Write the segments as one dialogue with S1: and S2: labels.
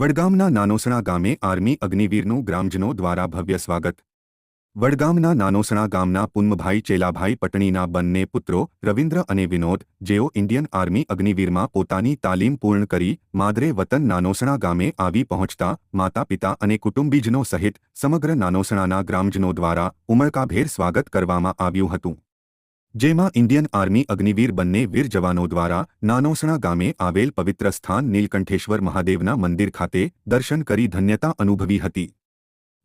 S1: વડગામના નાનોસણા ગામે આર્મી અગ્નિવીરનું ગ્રામજનો દ્વારા ભવ્ય સ્વાગત. વડગામના નાનોસણા ગામના પુન્મભાઈ ચેલાભાઈ પટણીના બંને પુત્રો રવિન્દ્ર અને વિનોદ, જેઓ ઇન્ડિયન આર્મી અગ્નિવીરમાં પોતાની તાલીમ પૂર્ણ કરી, માદરે વતન નાનોસણા ગામે આવી પહોંચતા માતા પિતા અને કુટુંબીજનો સહિત સમગ્ર નાનોસણાના ગ્રામજનો દ્વારા ઉમળકાભેર સ્વાગત કરવામાં આવ્યું હતું. જેમાં ઇન્ડિયન આર્મી અગ્નિવીર બંને વીર જવાનો દ્વારા નાનોસણા ગામે આવેલ પવિત્ર સ્થાન નીલકંઠેશ્વર મહાદેવના મંદિર ખાતે દર્શન કરી ધન્યતા અનુભવી હતી.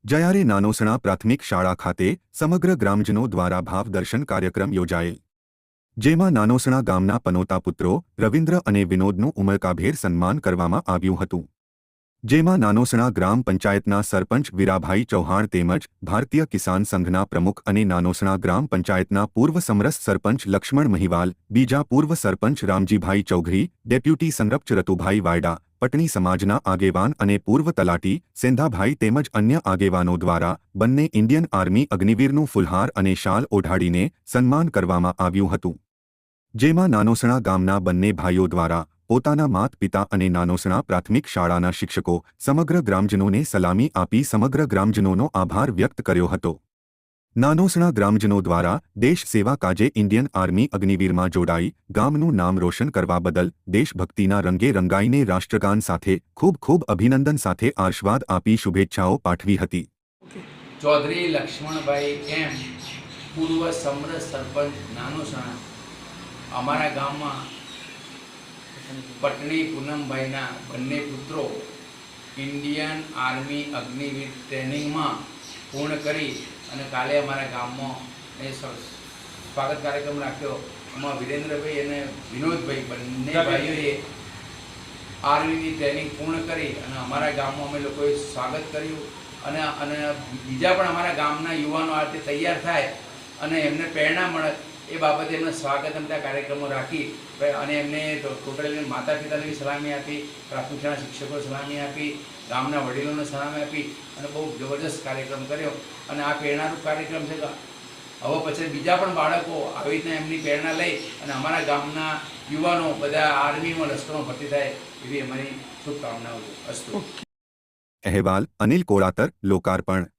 S1: જયારે નાનોસણા પ્રાથમિક શાળા ખાતે સમગ્ર ગ્રામજનો દ્વારા ભાવ દર્શન કાર્યક્રમ યોજાયેલ. જેમાં નાનોસણા ગામના પનોતા પુત્રો રવિન્દ્ર અને વિનોદનું ઉમળકાભેર સન્માન કરવામાં આવ્યું હતું. જેમાં નાનોસણા ગ્રામ પંચાયતના સરપંચ વીરાભાઈ ચૌહાણ તેમજ ભારતીય કિસાન સંઘના પ્રમુખ અને નાનોસણા ગ્રામ પંચાયતના પૂર્વ સમરસ સરપંચ લક્ષ્મણ મહિવાલ, બીજા પૂર્વ સરપંચ રામજીભાઈ ચૌધરી ડેપ્યુટી સંરક્ષ રતુભાઈ વાયડા, પટણી સમાજના આગેવાન અને પૂર્વ તલાટી સેંધાભાઈ તેમજ અન્ય આગેવાનો દ્વારા બંને ઇન્ડિયન આર્મી અગ્નિવીરનું ફુલહાર અને શાલ ઓઢાડીને સન્માન કરવામાં આવ્યું હતું. જેમાં નાનોસણા ગામના બંને ભાઈઓ દ્વારા પોતાના માત પિતા અને નાનોસણા પ્રાથમિક શાળાના શિક્ષકો સમગ્ર ગ્રામજનોને સલામી આપી સમગ્ર ગ્રામજનોનો આભાર વ્યક્ત કર્યો હતો. નાનોસણા ગ્રામજનો દ્વારા દેશ સેવા કાજે ઇન્ડિયન આર્મી અગ્નિવીરમાં જોડાઈ, ગામનું નામ રોશન કરવા બદલ દેશભક્તિના રંગે રંગાઈને રાષ્ટ્રગાન સાથે, ખૂબ ખૂબ અભિનંદન સાથે આશીર્વાદ આપી શુભેચ્છાઓ પાઠવી હતી.
S2: ચૌધરી લક્ષ્મણભાઈ એમ પૂર્વ સમ્ર સરપંચ નાનોસણા, અમારા ગામમાં પટણી પૂનમભાઈના બંને પુત્રો ઇન્ડિયન આર્મી અગ્નિવીર ટ્રેનિંગમાં પૂર્ણ કરી અને કાલે અમારા ગામમાં એ સ્વાગત કાર્યક્રમ રાખ્યો. એમાં વિરેન્દ્રભાઈ અને વિનોદભાઈ બંને ભાઈઓએ આર્મીની ટ્રેનિંગ પૂર્ણ કરી અને અમારા ગામમાં અમે લોકોએ સ્વાગત કર્યું. અને અને બીજા પણ અમારા ગામના યુવાનો આ રીતે તૈયાર થાય અને એમને પ્રેરણા મળે એ બાબતે એમને સ્વાગત એમના કાર્યક્રમો રાખી અને એમને ટોટલી માતા પિતાને સલામી આપી પ્રાથમિક શાળા શિક્ષકો સલામી આપી, ગામના વડીલોને સલામી આપી, અને બહુ જબરદસ્ત કાર્યક્રમ કર્યો. અને આ પ્રેરણારૂપ કાર્યક્રમ છે હવે પછી બીજા પણ બાળકો આવી રીતના એમની પ્રેરણા લઈ અને અમારા ગામના યુવાનો બધા આર્મીમાં લશ્કરમાં ભરતી થાય એવી અમારી શુભકામનાઓ અસ્તુ.
S1: અહેવાલ અનિલ કોળાતર, લોકાર્પણ.